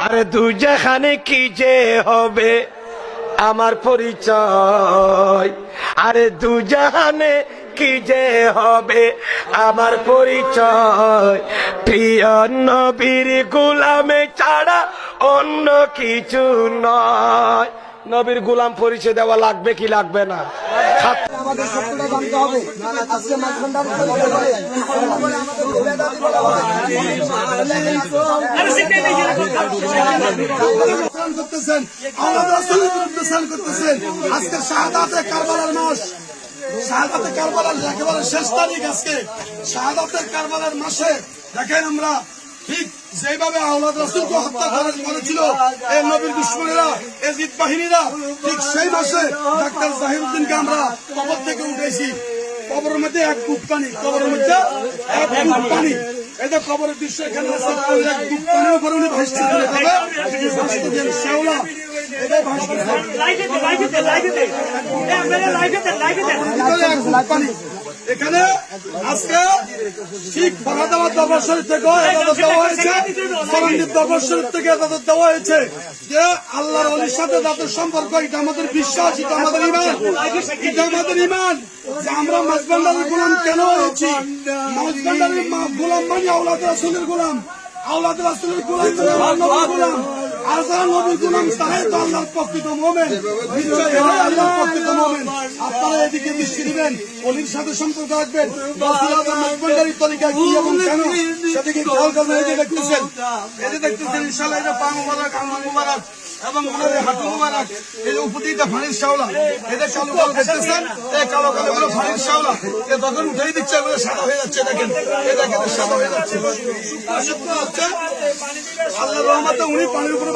আরে তুই কি যে হবে আমার পরিচয়। আরে দুজাহানে কি যে হবে আমার পরিচয়। প্রিয় নবীর গোলামে ছাড়া অন্য কিছু নয়। নবীর গোলাম পরিচয় দেওয়া লাগবে কি লাগবে না? আমাদের সত্যটা জানতে হবে। আজকে মাঝখানটার অনুসরণ করতেছেন বিরুদ্ধে করতেছেন। আজকে শাহাদাতে কারবালার মাস। শাহাদাতে কারবালার একেবারে শেষ তারিখ আজকে। শাহাদাতের কারবালার মাসে দেখেন আমরা ঠিক যেভাবে আওলাদ রাসুলকে হত্যা করে করেছিল এই নবীর দুশ্মনেরা এজিদ বাহিনীরা, ঠিক সেই মাসে ডাক্তার জাহিরুদ্দিনকে আমরা কবর থেকে উঠেছি। কবরের মধ্যে এক বুক পানি মধ্যে এক বুক পানি। এই যে কবরের দৃশ্য এখানে এক বুক পানির উপরে উনি ভাসতেছেন শেওলা, এটা এখানে আজকে ঠিক ফরাদাবাদ দরবার শরীফ থেকে দেওয়া হয়েছে। দরবার শরীফ থেকে দেওয়া হয়েছে যে আল্লাহর অলির সাথে সম্পর্ক, এটা আমাদের বিশ্বাস, এটা আমাদের ইমান এটা আমাদের ইমান আমরা গোলাম কেন হয়েছি? মাঝবান্ডারের গোলাম মানে আওলাদ রাসুলের গোলাম। গোলাম মানে গোলাম। তো আল্লাহর প্রকৃত মোমেন। আপনারা এদিকে দৃষ্টি দিবেন সাথে সম্পর্ক রাখবেন তরিকা কি এবং কেন, সেদিকে খেয়াল এবং এই হাঁটু মুবারক এই যে শাওলা এদের কালো কালো দেখতেছেন এই শাওলা, এ যখন উঠেই দিচ্ছে, এগুলো সাদা হয়ে যাচ্ছে, দেখেন, এ দেখেন, সাদা হয়ে যাচ্ছে। উনি পানির উপরে